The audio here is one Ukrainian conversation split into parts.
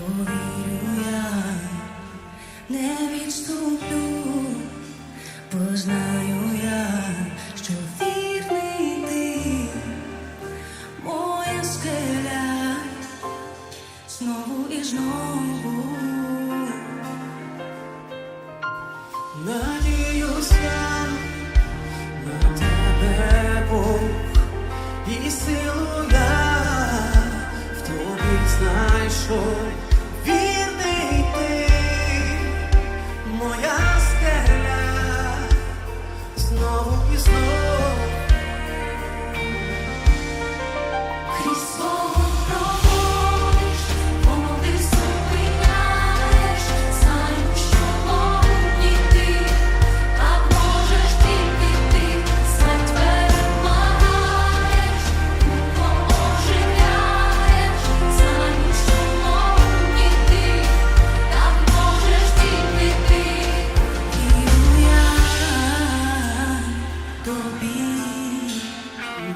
повірю не відступлю, бо я, що вірний ти, моя скеля, знову і знову надіюся. І силу я в тобі знайшов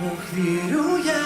Бог вірю я.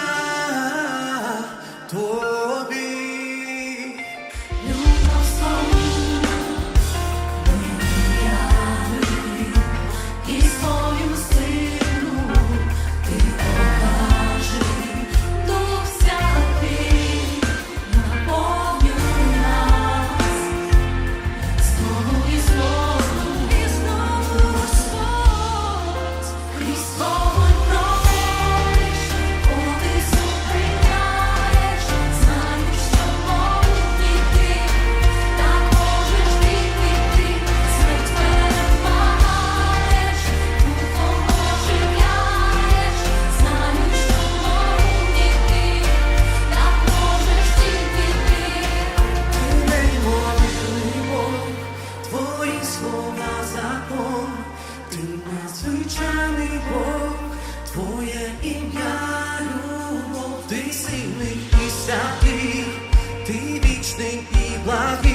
Ти сильний і святий, ти вічний і благий.